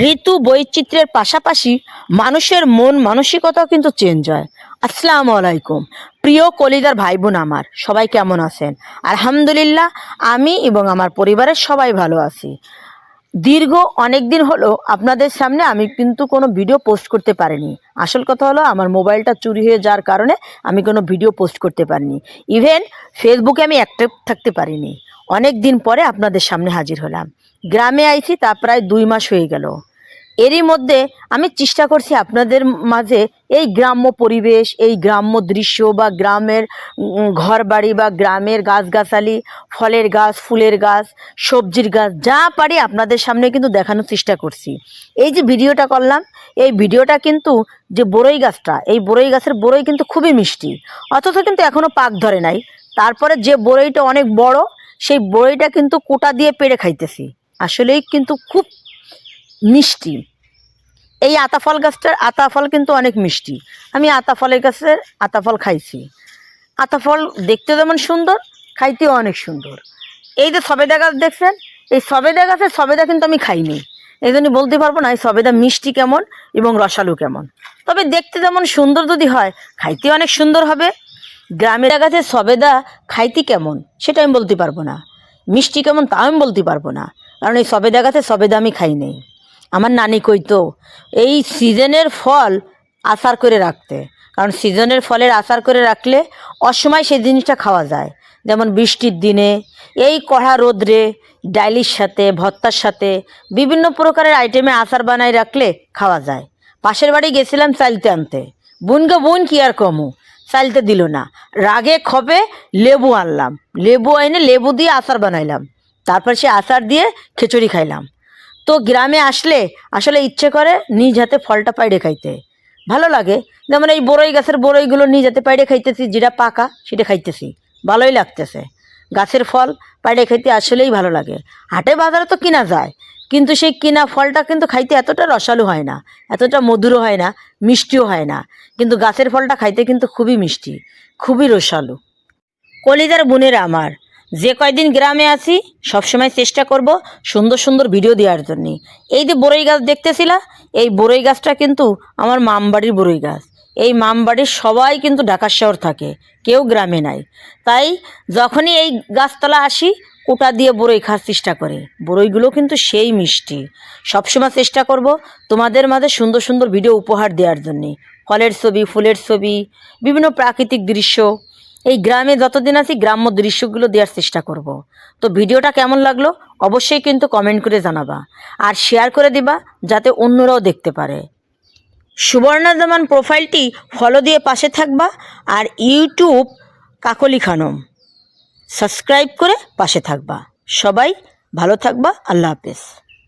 ঋতু বৈচিত্র্যের পাশাপাশি মানুষের মন মানসিকতাও কিন্তু চেঞ্জ হয়। আসসালামু আলাইকুম। প্রিয় কলিদার ভাই বোন আমার, সবাই কেমন আছেন? আলহামদুলিল্লাহ, আমি এবং আমার পরিবারের সবাই ভালো আছি। দীর্ঘ অনেক দিন হলো আপনাদের সামনে আমি কিন্তু কোনো ভিডিও পোস্ট করতে পারিনি। আসল কথা হলো আমার মোবাইলটা চুরি হয়ে যাওয়ার কারণে আমি কোনো ভিডিও পোস্ট করতে পারিনি। ইভেন ফেসবুকে আমি অ্যাক্টিভ থাকতে পারিনি। অনেক দিন পরে আপনাদের সামনে হাজির হলাম। গ্রামে আইছি, তা প্রায় দুই মাস হয়ে গেল। এরই মধ্যে আমি চেষ্টা করছি আপনাদের মাঝে এই গ্রাম্য পরিবেশ, এই গ্রাম্য দৃশ্য বা গ্রামের ঘর বাড়ি বা গ্রামের গাছগাছালি, ফলের গাছ, ফুলের গাছ, সবজির গাছ, যা পারি আপনাদের সামনে কিন্তু দেখানোর চেষ্টা করছি। এই যে ভিডিওটা করলাম, এই ভিডিওটা কিন্তু যে বড়ই গাছটা, এই বড়ই গাছের বড়ই কিন্তু খুবই মিষ্টি। অথচ কিন্তু এখনও পাক ধরে নাই। তারপরে যে বড়ইটা অনেক বড় সেই বড়ইটা কিন্তু কোটা দিয়ে পেড়ে খাইতেছি। আসলেই কিন্তু খুব মিষ্টি। এই আতাফল গাছটার আতাফল কিন্তু অনেক মিষ্টি। আমি আতাফলের গাছের আতাফল খাইছি। আতাফল দেখতে যেমন সুন্দর, খাইতেও অনেক সুন্দর। এই যে সবেদা গাছ দেখছেন, এই সবেদা গাছের সবেদা কিন্তু আমি খাইনি। এই জন্য বলতে পারব না এই সবেদা মিষ্টি কেমন এবং রসালু কেমন। তবে দেখতে যেমন সুন্দর যদি হয়, খাইতে অনেক সুন্দর হবে। গ্রামের গাছের সবেদা খাইতে কেমন, সেটা আমি বলতে পারব না। মিষ্টি কেমন তা আমি বলতে পারব না। কারণ এই সবেদা গাছে সবেদা আমি খাই নেই। আমার নানি কইতো, এই সিজনের ফল আচার করে রাখতে। কারণ সিজনের ফলের আচার করে রাখলে অসময় সেই জিনিসটা খাওয়া যায়। যেমন বৃষ্টির দিনে, এই কড়া রোদ্রে ডাইলির সাথে, ভর্তার সাথে বিভিন্ন প্রকারের আইটেমে আচার বানায় রাখলে খাওয়া যায়। পাশের বাড়ি গেছিলাম চাইলতে আনতে। বুনকে বুন কি আর কমু? চালতে দিল না। রাগে খপে লেবু আনলাম। লেবু এনে লেবু দিয়ে আচার বানাইলাম। তারপর সে আচার দিয়ে খিচুড়ি খাইলাম। তো গ্রামে আসলে আসলে ইচ্ছে করে নিজ হাতে ফলটা পাইড়ে খাইতে। ভালো লাগে। যেমন এই বড়ই গাছের বড়ইগুলো নিজ হাতে পাইড়ে খাইতেছি, যেটা পাকা সেটা খাইতেছি। ভালোই লাগতেছে। গাছের ফল পাইড়ে খাইতে আসলেই ভালো লাগে। হাটে বাজারে তো কিনা যায়। কিন্তু সেই কিনা ফলটা কিন্তু খাইতে এতটা রসালো হয় না, এতটা মধুরও হয় না, মিষ্টিও হয় না। কিন্তু গাছের ফলটা খাইতে কিন্তু খুবই মিষ্টি, খুবই রসালো। কলিদার বোনেরা আমার, যে কয়দিন গ্রামে আছি, সবসময় চেষ্টা করব সুন্দর সুন্দর ভিডিও দেওয়ার জন্য। এই যে বড়ই গাছ দেখতেছিলা, এই বড়ই গাছটা কিন্তু আমার মামবাড়ির বড়ই গাছ। এই মামবাড়ির সবাই কিন্তু ঢাকার শহর থাকে, কেউ গ্রামে নাই। তাই যখনই এই গাছতলা আসি কোটা দিয়ে বড়ই খাওয়ার চেষ্টা করে। বড়ইগুলো কিন্তু সেই মিষ্টি। সবসময় চেষ্টা করব তোমাদের মাঝে সুন্দর সুন্দর ভিডিও উপহার দেওয়ার জন্যে। ফলের ছবি, ফুলের ছবি, বিভিন্ন প্রাকৃতিক দৃশ্য। এই গ্রামে যতদিন আছি, গ্রাম্য দৃশ্যগুলো দেওয়ার চেষ্টা করব। তো ভিডিওটা কেমন লাগল অবশ্যই কিন্তু কমেন্ট করে জানাবা। আর শেয়ার করে দিবা যাতে অন্যরাও দেখতে পারে। সুবর্ণা জামান প্রোফাইলটি ফলো দিয়ে পাশে থাকবা। আর ইউটিউব কাকলি খানম। সাবস্ক্রাইব করে পাশে থাকবা। সবাই ভালো থাকবা। আল্লাহ হাফেজ।